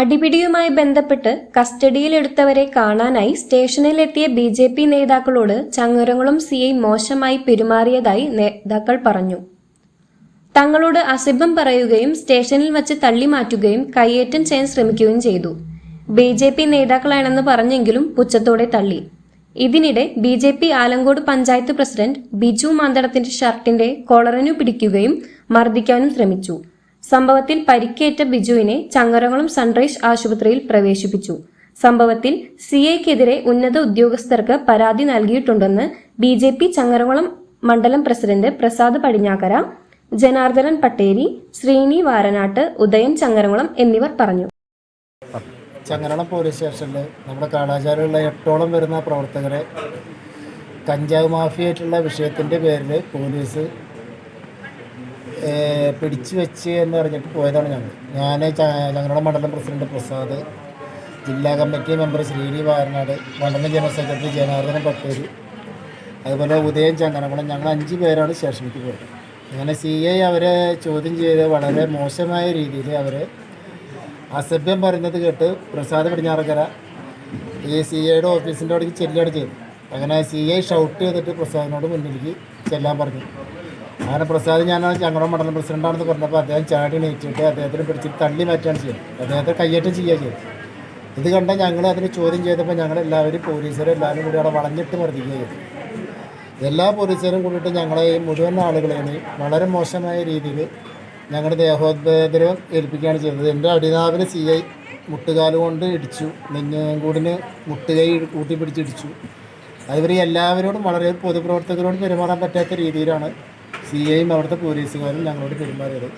അടിപിടിയുമായി ബന്ധപ്പെട്ട് കസ്റ്റഡിയിലെടുത്തവരെ കാണാനായി സ്റ്റേഷനിലെത്തിയ ബി ജെ പി നേതാക്കളോട് ചങ്ങരങ്ങളും സി ഐ മോശമായി പെരുമാറിയതായി നേതാക്കൾ പറഞ്ഞു. തങ്ങളോട് അസഭ്യം പറയുകയും സ്റ്റേഷനിൽ വച്ച് തള്ളിമാറ്റുകയും കയ്യേറ്റം ചെയ്യാൻ ശ്രമിക്കുകയും ചെയ്തു. ബി ജെ പി നേതാക്കളാണെന്ന് പറഞ്ഞെങ്കിലും പുച്ഛത്തോടെ തള്ളി. ഇതിനിടെ B J P Alamkode panchayat president Biju മാന്തടത്തിന്റെ ഷർട്ടിന്റെ കോളറിനു പിടിക്കുകയും മർദ്ദിക്കാനും ശ്രമിച്ചു. സംഭവത്തിൽ പരിക്കേറ്റ ബിജുവിനെ ചങ്ങരകുളം സൺറൈസ് ആശുപത്രിയിൽ പ്രവേശിപ്പിച്ചു. സംഭവത്തിൽ സി ഐക്കെതിരെ ഉന്നത ഉദ്യോഗസ്ഥർക്ക് പരാതി നൽകിയിട്ടുണ്ടെന്ന് ബി ജെ പി ചങ്ങരകുളം മണ്ഡലം പ്രസിഡന്റ് പ്രസാദ് പടിഞ്ഞാക്കര ജനാർദ്ദനൻ പട്ടേരി ശ്രീനി വാരനാട്ട് ഉദയൻ ചങ്ങരകുളം എന്നിവർ പറഞ്ഞു. ചങ്ങരണം പോലീസ് സ്റ്റേഷനിൽ നമ്മുടെ കാണാചാരമുള്ള എട്ടോളം വരുന്ന പ്രവർത്തകരെ കഞ്ചാവ് മാഫിയായിട്ടുള്ള വിഷയത്തിന്റെ പേരിൽ പോലീസ് പിടിച്ചു വെച്ച് എന്ന് പറഞ്ഞിട്ട് പോയതാണ് ഞങ്ങൾ. ഞാൻ ഞങ്ങളുടെ മണ്ഡലം പ്രസിഡന്റ് പ്രസാദ് ജില്ലാ കമ്മിറ്റി മെമ്പർ ശ്രീനി വാരനാട് മണ്ഡലം ജനറൽ സെക്രട്ടറി ജനാർദ്ദനൻ പട്ടേരി അതുപോലെ ഉദയം ചങ്ങനകുളം ഞങ്ങൾ അഞ്ച് പേരാണ് സ്റ്റേഷനിലേക്ക് പോയത്. അങ്ങനെ സി ഐ അവരെ ചോദ്യം ചെയ്ത് വളരെ മോശമായ രീതിയിൽ അവർ അസഭ്യം പറയുന്നത് കേട്ട് പ്രസാദ് പടിഞ്ഞാറക്കര ഈ സി ഐയുടെ ഓഫീസിന്റെ അവിടേക്ക് ചെല്ലുകയാണ് ചെയ്തു അങ്ങനെ സി ഐ ഷൗട്ട് ചെയ്തിട്ട് പ്രസാദിനോട് മുന്നിലേക്ക് ചെല്ലാൻ പറഞ്ഞു. അങ്ങനെ പ്രസാദ് ഞാൻ ഞങ്ങളുടെ മണ്ഡലം പ്രസിഡന്റാണെന്ന് പറഞ്ഞപ്പോൾ അദ്ദേഹം ചാടി നീറ്റിട്ട് അദ്ദേഹത്തിന് പിടിച്ചിട്ട് തള്ളി മാറ്റുകയാണ് ചെയ്തത്. അദ്ദേഹത്തെ കയ്യേറ്റം ചെയ്യുക ചെയ്തു ഇത് കണ്ട ഞങ്ങൾ അതിന് ചോദ്യം ചെയ്തപ്പോൾ ഞങ്ങളെല്ലാവരും പോലീസുകാരും എല്ലാവരും കൂടി അവിടെ വളഞ്ഞിട്ട് മർദ്ദിക്കുകയും എല്ലാ പോലീസുകാരും കൂടിയിട്ട് ഞങ്ങളെ ഈ മുഴുവൻ ആളുകളെയും വളരെ മോശമായ രീതിയിൽ ഞങ്ങളുടെ ദേഹോദ്വേദനം ഏൽപ്പിക്കുകയാണ് ചെയ്തത്. എന്റെ അടിനാവിന് സി ഐ മുട്ടുകാൽ കൊണ്ട് ഇടിച്ചു. നെഞ്ഞൂടിന് മുട്ടുകൈ കൂട്ടി പിടിച്ചിടിച്ചു അതുവരെ എല്ലാവരോടും വളരെ പൊതുപ്രവർത്തകരോട് പെരുമാറാൻ പറ്റാത്ത രീതിയിലാണ് സി ഐയും അവിടുത്തെ പോലീസുകാരും ഞങ്ങളോട് പെരുമാറിയത്.